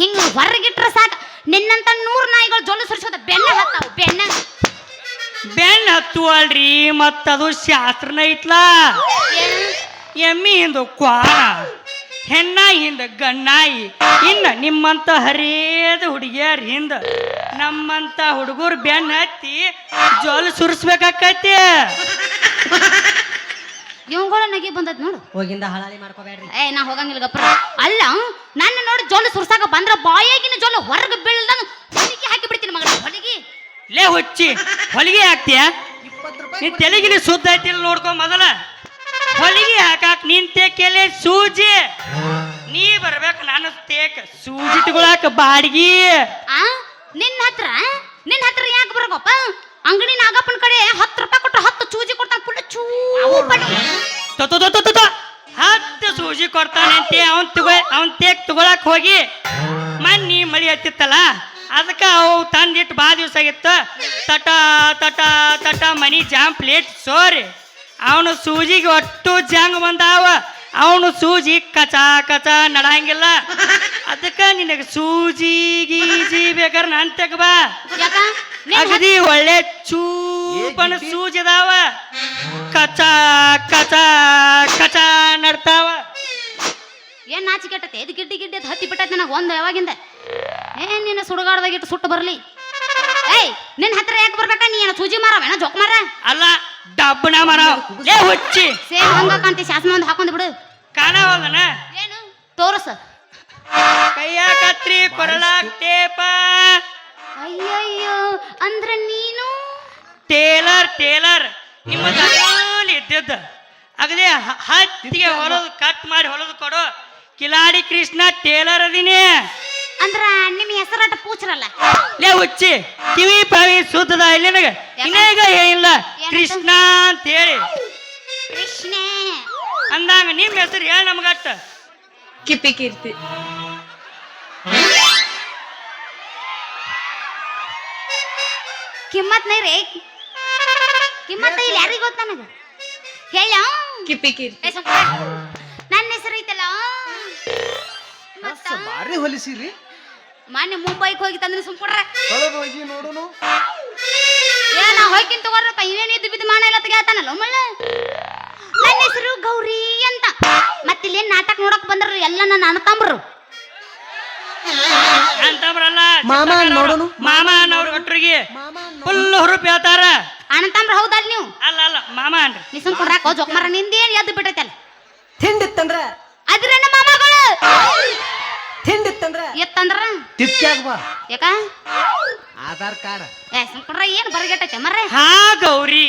ಹಿಂಗ ಹೊರಗಿಟ್ರ ಸಾಕು. ನಿನ್ನಂತ ನೂರ್ ನಾಯಿಗಳು ಜೊಲ್ಲು ಸುರಿಸೋದ ಬೆನ್ನ ಹತ್ತಾವ ಬೆನ್ನ ಬೆನ್ನ ಹತ್ತುವಲ್ರಿ ಮತ್ತದು ಶಾಸ್ತ್ರನ ಐತ್ಲಾ? ಎಮ್ಮಿ ಹಿಂದ ಕ್ವಾಣ ಹೆಣ್ಣಾಯಿ ಹಿಂದ ಗಣ್ಣಾಯಿ, ಇನ್ನ ನಿಮ್ಮಂತ ಹರಿಯದ ಹುಡುಗಿಯರ್ ಹಿಂದ ನಮ್ಮಂತ ಹುಡುಗರು ಬೆನ್ನ ಹತ್ತಿ ಜೊಲ್ ಸುರಿಸ್ಬೇಕಾಕೈತಿ? ಇವಂಗಳ ನಗಿ ಬಂದದ್ ನೋಡು. ಹೋಗಿಂದ ಹಳಾಲಿ ಮಾಡ್ಕೋಬೇಡ್ರಿ. ಏ ನಾ ಹೋಗಂಗಿಲ್ಲ ಗಪ್ರ. ಅಲ್ಲ ನನ್ನ ನೋಡಿ ಜೊಲ್ಲು ಸುರ್ಸಾಕ ಬಂದ್ರ ಬಾಯಾಗಿನ ಜೊಲ್ಲು ಹೊರಗೆ ಬೀಳ್ದಂಗ ಹೊಲಿಗೆ ಹಾಕಿ ಬಿಡ್ತೀನಿ ಮಗಳ ಹೊಲಿಗೆ. ಲೇ ಹುಚ್ಚಿ ಹೊಲಿಗೆ ಹಾಕ್ತೀಯ? ನೀ ತೆಲಿಗಿಲಿ ಸುದ್ದ ಐತಿಲ್ಲ ನೋಡ್ಕೊ ಮೊದಲ. ಹೊಲಿಗೆ ಹಾಕಾಕ್ ನಿನ್ ತೇಕೆಲೆ ಸೂಜಿ. ನೀ ಬರ್ಬೇಕು ನಾನು ತೇಕ. ಸೂಜಿ ತಗೊಳಾಕ ಬಾಡಿಗೆ. ಆ ನಿನ್ನ ಹತ್ರ ನಿನ್ನ ಹತ್ರ ಯಾಕೆ ಬರಗಪ್ಪ? ಹೋಗಿ ಮನ್ನಿ ಮಳಿ ಹತ್ತಿತ್ತಲ್ಲ ಅದಕ್ಕೆ ಅವು ತಂದಿಟ್ಟು ಭಾಳ ದಿವಸ ಆಗಿತ್ತು. ತಟ ತಟ ತಟ ಮನಿ ಜಾಮ್ ಪ್ಲೇಟ್ ಸೋರಿ. ಅವನು ಸೂಜಿಗೆ ಒಟ್ಟು ಜಂಗ್ ಬಂದಾವ. ಅವನು ಸೂಜಿ ಕಚ ಕಚ ನಡಂಗಿಲ್ಲ. ಅದಕ್ಕೆ ನಿನಗೆ ಸೂಜಿ ಗೀಜಿ ಬೇಕಾದ್ರೆ ನಾನು ತೆಗಬಾ ಅಗದಿ ಒಳ್ಳೆ ಚೂಪನ ಸೂಜಿದಾವ ಕಚ ಕಚ ಕಚ ನಡ್ತಾವ. ಏನ್ ನಾಚಿಕೆಟ್ಟತೆ ಇದು ಗಿಡ್ಡಿ ಗಿಡ್ಡಿ ಅದು ಹತ್ತಿ ಬಿಟ್ಟೈತೆ ನನಗೆ ಒಂದು ಯಾವಾಗಿಂದ? ಏ ನಿನ್ನ ಸುಡುಗಾಡ್ದಾಗ ಇಟ್ಟು ಸುಟ್ಟು ಬರಲಿ. ಏಯ್ ನಿನ್ನ ಹತ್ರ ಯಾಕೆ ಬರ್ಬೇಕ? ನೀ ಏನ ಸೂಜಿ ಮಾರವೇನ ಜೋಕ್ ಮಾರ ಅಲ್ಲ ಡಬ್ಬನ ಮಾರ ಲೇ ಹುಚ್ಚಿ. ಸೇಮ್ ಹಂಗ ಕಾಂತಿ ಶಾಸನ ಒಂದು ಹಾಕೊಂಡು ಬಿಡು. ಕಾಣವಲ್ಲನ ಏನು? ತೋರಸ. ಕೈಯ ಕತ್ರಿ ಕೊರಳ ಟೇಪ ಅಯ್ಯಯ್ಯೋ ಅಂದ್ರೆ ನೀನು? Tailor tailor. ನಿಮ್ಮ ಇದ್ದಿದ್ದ. ಅಗದಿ ಹತ್ತಿಗೆ ಹೊಲದು ಕಟ್ ಮಾಡಿ ಹೊಲದು ಕೊಡು. ಕಿಲಾಡಿ ಕೃಷ್ಣ ಟೇಲರ್ ಅದೀನಿ. ಅಂದ್ರ ನಿಮ್ಮ ಹೆಸರಾಟ ಪೂಚ್ರಲ್ಲ. ಲೇ ಉಚ್ಚಿ ಕಿವಿ ಪವಿ ಸುತ್ತದ ಇಲ್ಲಿ ನನಗೆ. ಇನ್ನೇಗ ಏನಿಲ್ಲ. ಕೃಷ್ಣ ಅಂತ ಹೇಳಿ ಕೃಷ್ಣ. ಅಂದಾಗ ನಿಮ್ ಹೆಸರು ಹೇಳ ನಮಗಟ್ಟ. ಕಿಪಿ ಕೀರ್ತಿ. ಕಿಮ್ಮತ್ ನೈ ರೇ. ಕಿಮ್ಮತ್ ಇಲ್ಲಿ ಯಾರಿಗ ಗೊತ್ತ ನನಗ? ಹೇಳ. ಕಿಪಿ ಕೀರ್ತಿ. ಭಾರಿ ಹೊಲಿಸಿರಿ? ಮೊನ್ನೆ ಮುಂಬೈಗೆ ಹೋಗಿ ತಂದ್ರೆ ಸುಮ್ ಕೊಡ್ರ. ಹೋಗಿ ನೋಡುನು. ಏ ನಾ ಹೋಗಿನ್ ತಗೋರಪ್ಪ ಇವೇನು ಇದ್ದು ಬಿದ್ದು ಮಾನ ಎಲ್ಲ ತೆಗೆತಾನಲ್ಲ ಮಳ್ಳ ನನ್ನ ಹೆಸರು ಗೌರಿ ಅಂತ. ಮತ್ತೆ ಇಲ್ಲಿ ನಾಟಕ ನೋಡಕ್ ಬಂದ್ರು ಎಲ್ಲ ನನ್ನ ತಮ್ಮರು ಅಂತಂಬ್ರಲ್ಲ ಮಾಮ ನೋಡುನು. ಮಾಮ ಅನ್ನೋರು ಒಟ್ರಿಗೆ. ಫುಲ್ ಹುರುಪ್ ಹೇಳ್ತಾರ ಅಣ್ಣತಂಬ್ರು ಹೌದಲ್ಲ ನೀವು? ಅಲ್ಲ ಅಲ್ಲ ಮಾಮ ಅನ್ರಿ. ನೀ ಸುಮ್ ಕೊಡ್ರಾಕ ಜೋಕ್ಮಾರ ನಿಂದೇನ್ ಎದ್ದು ಬಿಟ್ಟೈತಲ್ಲ ತಿಂಡಿತ್ತಂದ್ರ ಅದ್ರ ನಮ್ಮ ಮಾಮಗಳು ತಿಂಡಿತ್ತಂದ್ರ? ಎತ್ತಂದ್ರ? ಬಾ ಯಾಕ? ಆಧಾರ್ ಕಾರ್ಡ್. ಏ ಸುಮ್ ಕೊಡ್ರ ಏನ್ ಬರಗೆಟ್ಟೈತೆ ಮರ್ರೆ? ಹಾ ಗೌರಿ.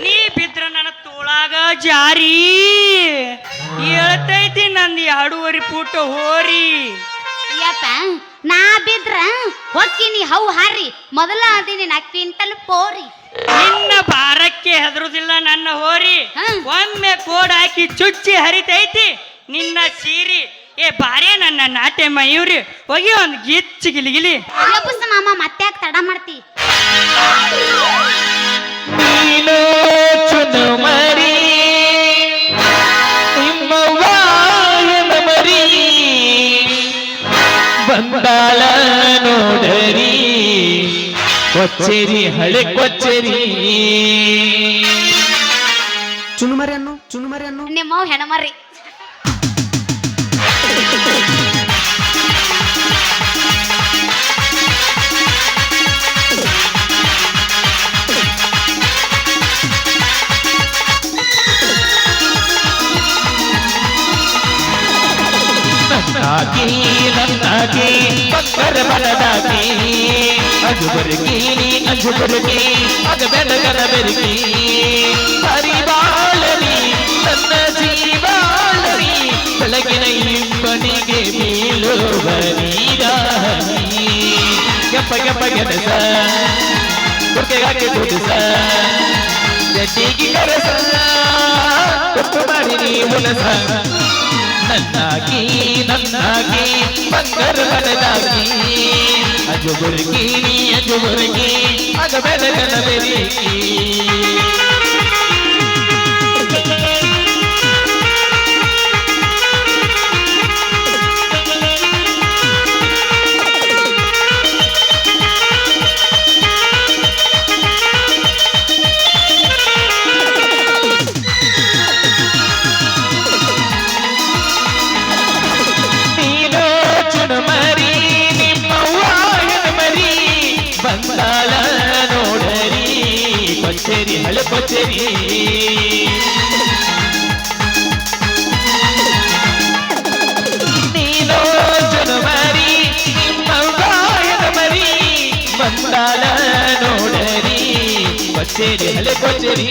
ನೀ ಬಿದ್ರ ನನ್ನ ತೋಳಾಗ ಜಾರಿ. ಹೇಳ್ತೈತಿ ನಂದು ಎರಡೂವರೆ ಫೂಟ್ ಹೋರಿ. ಯಪ್ಪ ನಾ ಬಿದ್ರ ಹೊಕ್ಕಿನಿ ಹೌ ಹಾರಿ ಮೊದಲ ಅದಿನಿ ನಾ ಕ್ವಿಂಟಲ್ ಪೋರಿ. ನಿನ್ನ ಭಾರಕ್ಕೆ ಹೆದರುದಿಲ್ಲ ನನ್ನ ಹೋರಿ. ಹಾ. ಒಮ್ಮೆ ಕೋಡ್ ಹಾಕಿ ಚುಚ್ಚಿ ಹರಿತೈತಿ. ನಿನ್ನ ಸೀರಿ ಏ ಬಾರೇ ನನ್ನ ನಾಟ್ಯ ಮಯೂರಿ ಹೋಗಿ ಒಂದು ಗಿಚ್ಚಿ ಗಿಲಿಗಿಲಿ ಗಿಲಿ. ಮಾಮ ಮತ್ತೆ ಯಾಕೆ ತಡ ಮಾಡ್ತಿ? ನೀನು ಚುನು ಮರಿ ನಿಮ್ಮವ್ವಾಯನ ಮರಿ ಬಂದಾಳ ನೋಡರಿ ಕೊಚ್ಚೆರಿ ಹಳೆ ಕೊಚ್ಚೆರಿ. ಚುನುಮರಿ ಅನ್ನು ಚುನುಮರಿ ಅನ್ನು. ನಿಮ್ಮವ್ ಹೆಣಮರ್ರಿ ನನ್ನಾಗಿ ನನ್ನಾಗಿ ಪಕ್ಕರ ಬಲದಾಗಿ ಅಜುಬರ್ಗಿ ಅಜುಬರ್ಗಿ ಅಗ ಬೆಳಗನ ಬೆರಗಿ ಹರಿಬಾಳರಿ ನನ್ನ ಜೀವಾಳರಿ ಬೆಳಗಿನ ಇಂಪನಿಗೆ ಬೀಳುವ ನೀರಾಹರಿ ಗಪ್ಪ ಗಪ್ಪ ಗೆನಸ ಕುರ್ಕೆಗಾಕೆ ದುಡಿಸ ಜಟ್ಟಿಗೆ ಕರಸ ಮಾಡಿ ನೀವು ಉಲಸ ನನ್ನಾಗಿ ನನ್ನಾಗಿ ಬಂಗರ ಬರದಾಗಿ ನೀ ಅಜುಗುರುಗಿ ಅಗ ಬೆಳಗನ ಬೆರಗಿ ನೀನೋ ಕಚೇರಿ ನಿಮ್ಮ ಗಾಯದ ಮರಿ ಬಂದಾಲ ನೋಡರಿ ಕೊಚ್ಚರಿ ಹಳೆ ಕೊಚ್ಚರಿ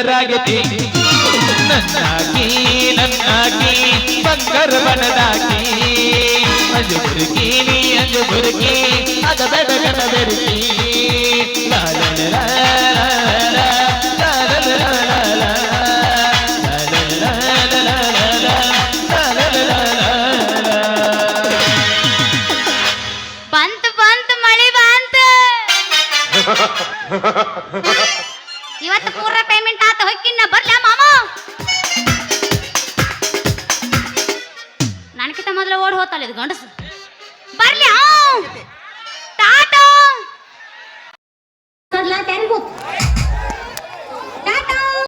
ತಗರಾಗತಿ ನನ್ನಾಗಿ ನನ್ನಾಗಿ ಬಂಗಾರ ಬಣದಾಗಿ. ಅಂಜು ಬುರುಕಿ ನೀ ಅಂಜು ಬುರುಕಿ ಅದ ಬೆದಗನ ಬೆರುಕಿ. ಇದು ಗಂಡಸು ಬರ್ಲಿ ಆ